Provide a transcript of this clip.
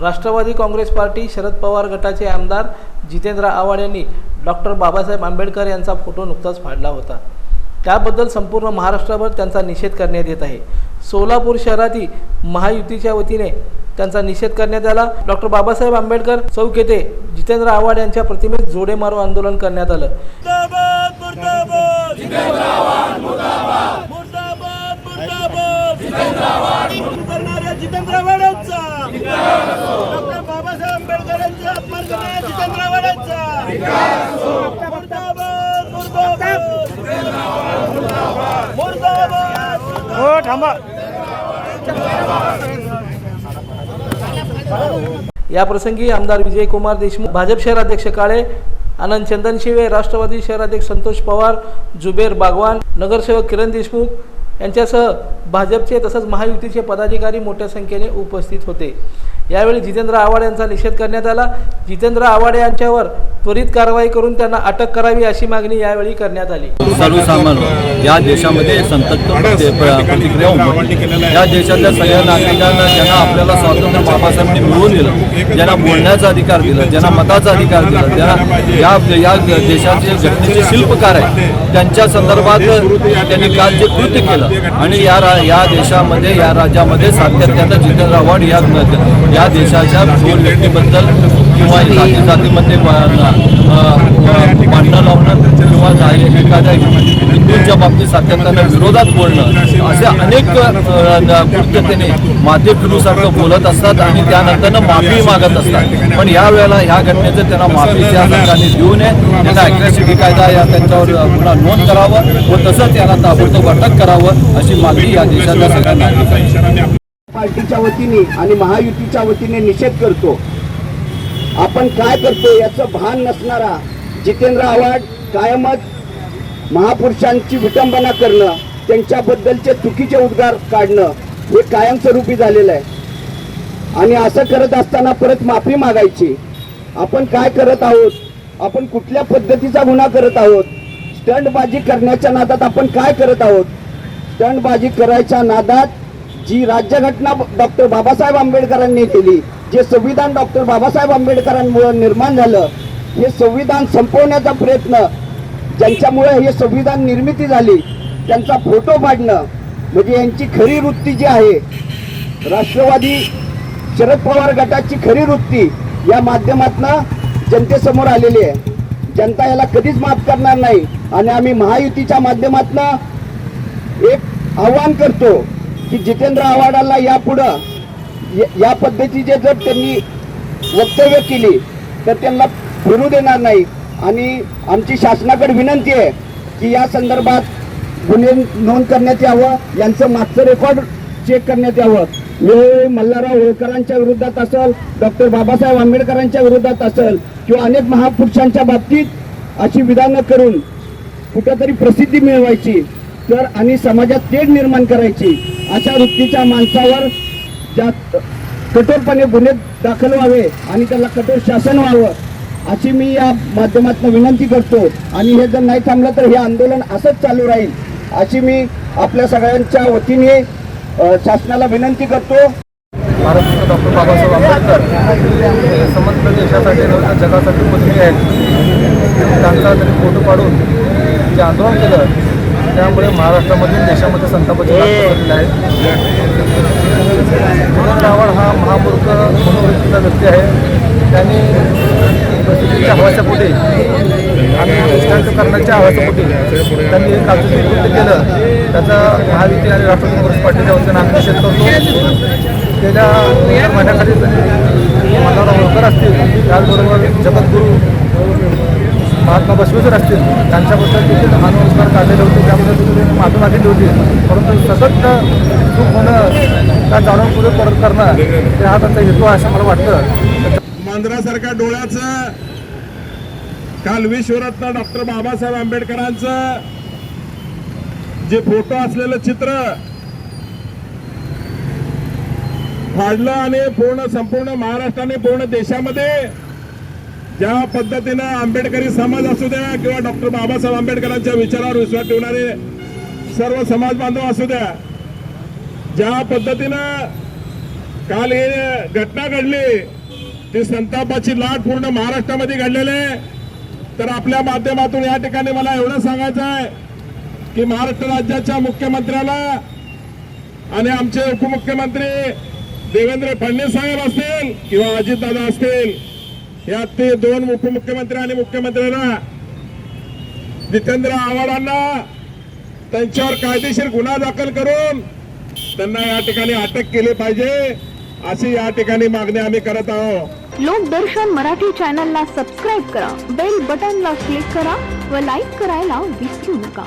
Rashtrawadi Congress party Sharad Pawar गटाचे आमदार जितेंद्र आव्हाड यांनी डॉक्टर बाबासाहेब आंबेडकर यांचा फोटो नुकताच फाडला होता. त्याबद्दल संपूर्ण महाराष्ट्रभर त्यांचा निषेध करण्यात येत आहे. सोलापूर शहरातील महायुतीच्या वतीने त्यांचा निषेध करण्यात आला. डॉक्टर बाबासाहेब आंबेडकर चौक येथे जितेंद्र आव्हाड यांच्या प्रतिमेत जोडे मारो आंदोलन करण्यात आलं. मुर्दाबाद. जितेंद्र आव्हाडांचा डॉक्टर बाबासाहेब आंबेडकरांचा अपमान करणाऱ्या जितेंद्र आव्हाडांचा हो थांबा या प्रसंगी आमदार विजयकुमार देशमुख भाजप शहराध्यक्ष काळे आनंद चंदनशिवे राष्ट्रवादी शहराध्यक्ष संतोष पवार जुबेर बागवान नगरसेवक किरण देशमुख यांच्यासह भाजपचे तसंच महायुतीचे पदाधिकारी मोठ्या संख्येने उपस्थित होते. यावेळी जितेंद्र आव्हाड यांचा निषेध करण्यात आला. जितेंद्र आव्हाड यांच्यावर त्वरित कारवाई करून त्यांना अटक करावी अशी मागणी यावेळी करण्यात आली. सर्वसामान्य या देशामध्ये संतप्त प्रति- प्र- प्रतिक्रिया उमटली. या देशातल्या सगळ्या नागरिकांना ज्यांना आपल्याला स्वातंत्र्य बाबासाहेबांनी मिळवून दिलं ज्यांना बोलण्याचा अधिकार दिला ज्यांना मताचा अधिकार दिला ज्यांना या या देशाचे घटनेचे शिल्पकार आहेत. त्यांच्या संदर्भात त्यांनी काल जे कृत्य केलं आणि या रा या देशामध्ये या राज्यामध्ये सातत्यानं जितेंद्र आव्हाड या या देशाच्या दोन व्यक्तीबद्दल किंवा जाती जातीमध्ये भांडणं लावणं किंवा एखाद्या हिंदूंच्या बाबतीत सातत्यानं विरोधात बोलणं असे अनेक कृत्य त्याने माते फिरूसारखं बोलत असतात आणि त्यानंतर माफी मागत असतात. पण या वेळेला ह्या घटनेचं त्यांना माफीच्या सरकारने देऊ नये. त्यांना अॅग्रेसिव्ही कायदा या त्यांच्यावर गुन्हा नोंद करावं व तसंच त्यांना ताबडतोब अटक करावं अशी मागणी या देशातल्या सगळ्या नागरिकांची. पार्टीच्या वतीने आणि महायुतीच्या वतीने निषेध करतो. आपण काय करतो याचं भान नसणारा जितेंद्र आव्हाड कायमच महापुरुषांची विटंबना करणं त्यांच्याबद्दलचे चुकीचे उद्गार काढणं हे कायमस्वरूपी झालेलं आहे. आणि असं करत असताना परत माफी मागायची. आपण काय करत आहोत? आपण कुठल्या पद्धतीचा गुन्हा करत आहोत? स्टंटबाजी करण्याच्या नादात आपण काय करत आहोत? स्टंटबाजी करायच्या नादात जी राज्यघटना डॉक्टर बाबासाहेब आंबेडकरांनी केली जे संविधान डॉक्टर बाबासाहेब आंबेडकरांमुळे निर्माण झालं हे संविधान संपवण्याचा प्रयत्न ज्यांच्यामुळे हे संविधान निर्मिती झाली त्यांचा फोटो पाडणं म्हणजे यांची खरी वृत्ती जी आहे राष्ट्रवादी शरद पवार गटाची खरी वृत्ती या माध्यमातनं जनतेसमोर आलेली आहे. जनता याला कधीच माफ करणार नाही. आणि आम्ही महायुतीच्या माध्यमातनं एक आव्हान करतो की जितेंद्र आव्हाडाला यापुढं या पद्धतीचे जर त्यांनी वक्तव्य केली तर त्यांना फिरू देणार नाही. आणि आमची शासनाकडे विनंती आहे की या संदर्भात गुन्हे नोंद करण्यात यावं यांचं मागचं रेकॉर्ड चेक करण्यात यावं. वेळोवेळी मल्हारराव होळकरांच्या विरोधात असेल डॉक्टर बाबासाहेब आंबेडकरांच्या विरोधात असेल किंवा अनेक महापुरुषांच्या बाबतीत अशी विधानं करून कुठंतरी प्रसिद्धी मिळवायची तर आणि समाजात तेढ निर्माण करायची अशा वृत्तीच्या माणसावर जास्त कठोरपणे गुन्हे दाखल व्हावे आणि त्याला कठोर शासन व्हावं अशी मी या माध्यमातून विनंती करतो. आणि हे जर नाही थांबलं तर हे आंदोलन असंच चालू राहील अशी मी आपल्या सगळ्यांच्या वतीने शासनाला विनंती करतो. महाराष्ट्र डॉक्टर बाबासाहेब आंबेडकर समग्र देशासाठी जगासाठी पत्नी आहेत. त्यांचा त्यांनी फोटो काढून जे आंदोलन केलं त्यामुळे महाराष्ट्रामध्ये देशामध्ये संतापाची आहे. म्हणून आव्हाड हा महामूर्ख मनोवृत्तीचा व्यक्ती आहे. त्यांनी प्रसिद्धीच्या हवासापोटी आणि स्टंट करण्याच्या हवासापोटी त्यांनी हे कालचं कृत्य केलं त्याचा महाविद्या आणि राष्ट्रवादी काँग्रेस पार्टीच्या वतीनं आम्ही निषेध करतो. गेल्या महिन्याखाली मल्हारराव होळकर असतील त्याचबरोबर जगद्गुरू महात्मा बसवेश्वर असतील त्यांच्याबद्दल देखील अनुस्कार काढलेले होते त्याबद्दल देखील त्यांनी माफी मागितली होती. परंतु सतत चूक होणं त्या जाणूनपूर्वक परत करणं ते हा त्यांचा हेतू आहे असं मला वाटतं. मांजरासारख्या डोळ्याचं काल विश्वरत्न डॉक्टर बाबासाहेब आंबेडकरांचं जे फोटो असलेलं चित्र फाडलं आणि पूर्ण संपूर्ण महाराष्ट्राने पूर्ण देशामध्ये ज्या पद्धतीनं आंबेडकरी समाज असू द्या किंवा डॉक्टर बाबासाहेब आंबेडकरांच्या विचारावर विश्वास ठेवणारे सर्व समाज बांधव असू द्या ज्या पद्धतीनं काल ही घटना घडली ती संतापाची लाट पूर्ण महाराष्ट्रामध्ये घडलेली आहे. तर आपल्या माध्यमातून या ठिकाणी मला एवढं सांगायचं आहे की महाराष्ट्र राज्याच्या मुख्यमंत्र्याला आणि आमचे उपमुख्यमंत्री देवेंद्र फडणवीस साहेब असतील किंवा अजितदादा असतील यात ते दोन उपमुख्यमंत्री आणि मुख्यमंत्र्यांना जितेंद्र आव्हाडांना त्यांच्यावर कायदेशीर गुन्हा दाखल करून त्यांना या ठिकाणी अटक केली पाहिजे अशी या ठिकाणी मागणी आम्ही करत आहोत. लोकदर्शन मराठी चॅनलला सबस्क्राईब करा बेल बटनला क्लिक करा व लाईक करायला विसरू नका.